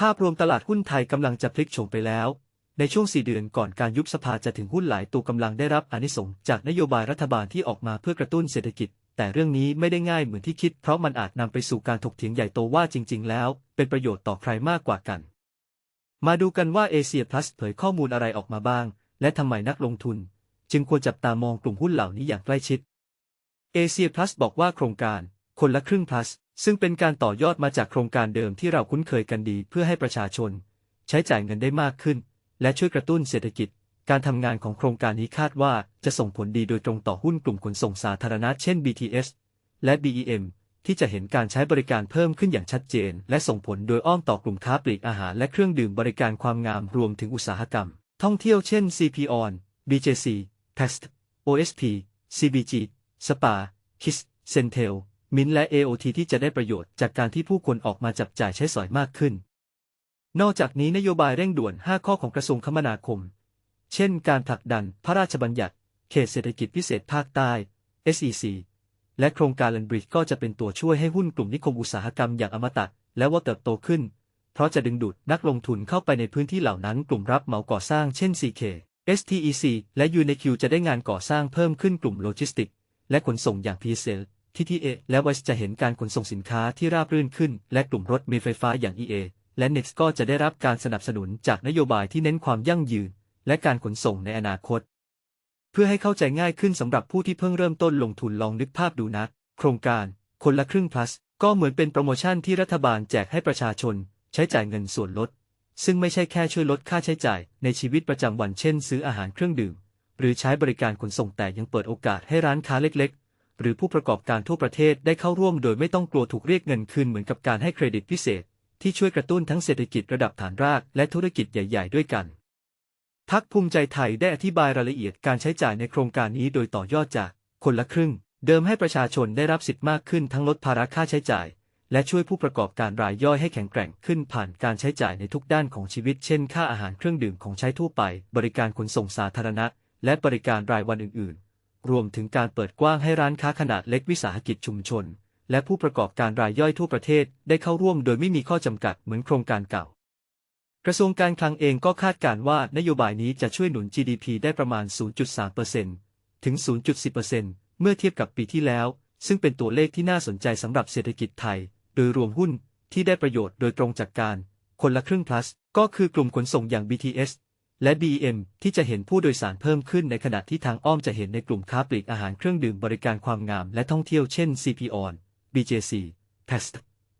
ภาพรวมตลาดหุ้นไทยกำลังจะพลิกโฉมไปแล้ว ในช่วง 4 เดือนก่อนการยุบสภาจะถึงหุ้นหลายตัวกำลังได้รับอนิสงจากนโยบายรัฐบาลที่ออกมาเพื่อกระตุ้นเศรษฐกิจ แต่เรื่องนี้ไม่ได้ง่ายเหมือนที่คิด เพราะมันอาจนำไปสู่การถกเถียงใหญ่โตว่าจริง ๆ แล้ว เป็นประโยชน์ต่อใครมากกว่ากัน มาดูกันว่าเอเชียพลัสเผยข้อมูลอะไรออกมาบ้าง และทำไมนักลงทุน จึงควรจับตามองกลุ่มหุ้นเหล่านี้อย่างใกล้ชิดเอเชียพลัสบอกว่าโครงการ คนละครึ่งพลัส ซึ่งเป็นการต่อยอดมาจากโครงการเดิมที่เราคุ้นเคยกันดี เพื่อให้ประชาชน ใช้จ่ายเงินได้มากขึ้น และช่วยกระตุ้นเศรษฐกิจ การทำงานของโครงการนี้คาดว่าจะส่งผลดีโดยตรงต่อหุ้นกลุ่มขนส่งสาธารณะเช่น BTS และ BEM ที่จะเห็นการใช้บริการเพิ่มขึ้นอย่างชัดเจน และส่งผลโดยอ้อมต่อกลุ่มค้าปลีกอาหารและเครื่องดื่มบริการความงามรวมถึงอุตสาหกรรม ท่องเที่ยวเช่น CPON BJC Pest OSP CBG SPA KISS Centel มินและ AOT ที่จะได้ประโยชน์จากการที่ผู้คนออกมาจับจ่ายใช้สอยมากขึ้น นอกจากนี้นโยบายเร่งด่วน 5 ข้อของกระทรวงคมนาคม เช่น การผลักดันพระราชบัญญัติ เขตเศรษฐกิจพิเศษภาคใต้ SEC และโครงการเลนบริดก็จะเป็นตัวช่วยให้หุ้นกลุ่มนิคมอุตสาหกรรมอย่างอมตะ และว่าเติบโตขึ้น เพราะจะดึงดูดนักลงทุนเข้าไปในพื้นที่เหล่านั้นกลุ่มรับเหมาก่อสร้างเช่น CK STEC และ UNQ จะได้งานก่อสร้างเพิ่มขึ้นกลุ่มโลจิสติก และขนส่งอย่าง PCL TTA และ WISE จะเห็นการขนส่งสินค้าที่ราบรื่นขึ้น และกลุ่มรถมีไฟฟ้าอย่าง EA และ n e x ก็จะได้รับการสนับสนุนจากนโยบายที่เน้นความยั่งยืน และการขนส่งในอนาคต เพื่อให้เข้าใจง่ายขึ้นสำหรับผู้ที่เพิ่งเริ่มต้นลงทุนลองนึกภาพดูนะโครงการ คนละครึ่ง plus ก็เหมือนเป็นโปรโมชั่นที่รัฐบาลแจกให้ประชาชน ใช้จ่ายเงินส่วนลด ซึ่งไม่ใช่แค่ช่วยลดค่าใช้จ่ายในชีวิตประจำวันเช่น ซื้ออาหารเครื่องดื่ม หรือใช้บริการขนส่งแต่ยังเปิดโอกาสให้ร้านค้าเล็ก หรือผู้ประกอบการทั่วประเทศได้เข้าร่วมโดยไม่ต้องกลัวถูกเรียกเงินคืนเหมือนกับการให้เครดิตพิเศษ ที่ช่วยกระตุ้นทั้งเศรษฐกิจระดับฐานรากและธุรกิจใหญ่ ๆ ด้วยกันพักภูมิใจไทยได้อธิบายรายละเอียดการใช้จ่ายในโครงการนี้โดยต่อยอดจาก คนละครึ่ง เดิมให้ประชาชนได้รับสิทธิ์มากขึ้นทั้งลดภาระค่าใช้จ่าย และช่วยผู้ประกอบการรายย่อยให้แข็งแกร่งขึ้นผ่านการใช้จ่ายในทุกด้านของชีวิต เช่น ค่าอาหารเครื่องดื่มของใช้ทั่วไป บริการขนส่งสาธารณะ และบริการรายวันอื่น ๆ รวมถึงการเปิดกว้างให้ร้านค้าขนาดเล็กวิสาหกิจชุมชน และผู้ประกอบการรายย่อยทั่วประเทศได้เข้าร่วมโดยไม่มีข้อจำกัดเหมือนโครงการเก่า กระทรวงการคลังเองก็คาดการณ์ว่านโยบายนี้จะช่วยหนุน GDP ได้ประมาณ 0.3%ถึง 0.10%เมื่อเทียบกับปีที่แล้ว ซึ่งเป็นตัวเลขที่น่าสนใจสำหรับเศรษฐกิจไทย โดยรวมหุ้นที่ได้ประโยชน์โดยตรงจากการ คนละครึ่ง plus ก็คือกลุ่มขนส่งอย่าง BTS และ BM ที่จะเห็นผู้โดยสารเพิ่มขึ้นในขณะที่ทางอ้อมจะเห็นในกลุ่มค้าปลีกอาหารเครื่องดื่มบริการความงามและท่องเที่ยวเช่น CPON BJC Pest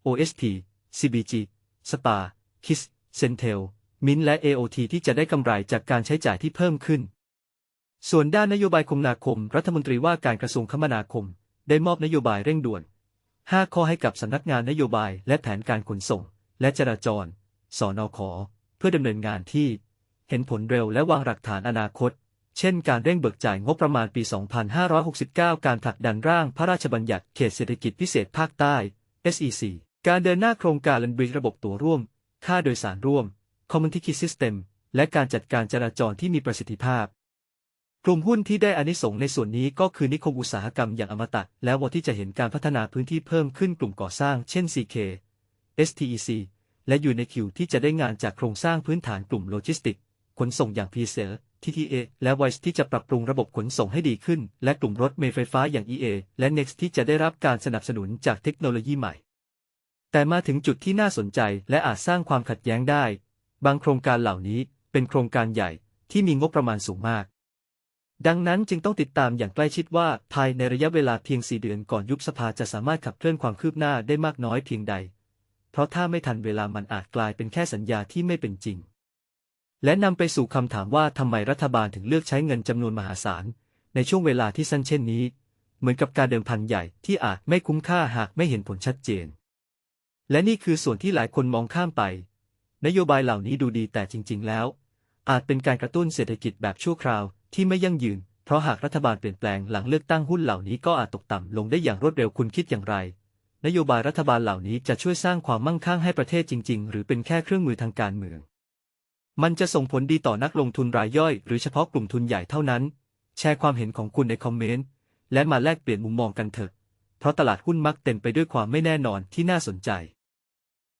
OSP CBG SPA KISS Centel Mint และ AOT ที่จะได้กำไรจากการใช้จ่ายที่เพิ่มขึ้น ส่วนด้านนโยบายคมนาคม รัฐมนตรีว่าการกระทรวงคมนาคม ได้มอบนโยบายเร่งด่วน 5 ข้อให้กับสำนักงานนโยบายและแผนการขนส่ง และจราจร สนขเพื่อดำเนินงานที่ เห็นผลเร็วและวางหลักฐานอนาคต เช่นการเร่งเบิกจ่ายงบประมาณปี 2569 การผลักดันร่างพระราชบัญญัติเขตเศรษฐกิจพิเศษภาคใต้ SEC การเดินหน้าโครงการลันบริระบบตั๋วร่วม ค่าโดยสารร่วม Community System และการจัดการจราจรที่มีประสิทธิภาพ กลุ่มหุ้นที่ได้อานิสงส์ในส่วนนี้ก็คือนิคมอุตสาหกรรมอย่างอมตะ และวอที่จะเห็นการพัฒนาพื้นที่เพิ่มขึ้นกลุ่มก่อสร้าง เช่น CK STEC และอยู่ในคิวที่จะได้งานจากโครงสร้างพื้นฐานกลุ่มโลจิสติก ขนส่งอย่าง p c l TTA และ Voice ที่จะปรับปรุงระบบขนส่งให้ดีขึ้น และกลุ่มรถเมล์ไฟฟ้าอย่าง EA และ Next ที่จะได้รับการสนับสนุนจากเทคโนโลยีใหม่ แต่มาถึงจุดที่น่าสนใจและอาจสร้างความขัดแย้งได้ บางโครงการเหล่านี้เป็นโครงการใหญ่ที่มีงบประมาณสูงมาก ดังนั้นจึงต้องติดตามอย่างใกล้ชิดว่าภายในระยะเวลาเพียง 4 เดือนก่อนยุบสภาจะสามารถขับเคลื่อนความคืบหน้าได้มากน้อยเพียงใด เพราะถ้าไม่ทันเวลามันอาจกลายเป็นแค่สัญญาที่ไม่เป็นจริง และนำไปสู่คำถามว่าทำไมรัฐบาลถึงเลือกใช้เงินจำนวนมหาศาล ในช่วงเวลาที่สั้นเช่นนี้ เหมือนกับการเดิมพันใหญ่ที่อาจไม่คุ้มค่าหากไม่เห็นผลชัดเจน และนี่คือส่วนที่หลายคนมองข้ามไป นโยบายเหล่านี้ดูดีแต่จริง ๆ แล้ว อาจเป็นการกระตุ้นเศรษฐกิจแบบชั่วคราวที่ไม่ยั่งยืน เพราะหากรัฐบาลเปลี่ยนแปลงหลังเลือกตั้งหุ้นเหล่านี้ก็อาจตกต่ำลงได้อย่างรวดเร็วคุณคิดอย่างไร นโยบายรัฐบาลเหล่านี้จะช่วยสร้างความมั่งคั่งให้ประเทศจริง ๆ หรือเป็นแค่เครื่องมือทางการเมือง มันจะส่งผลดีต่อนักลงทุนรายย่อย หรือเฉพาะกลุ่มทุนใหญ่เท่านั้น แชร์ความเห็นของคุณในคอมเมนต์ และมาแลกเปลี่ยนมุมมองกันเถอะ เพราะตลาดหุ้นมักเต็มไปด้วยความไม่แน่นอนที่น่าสนใจ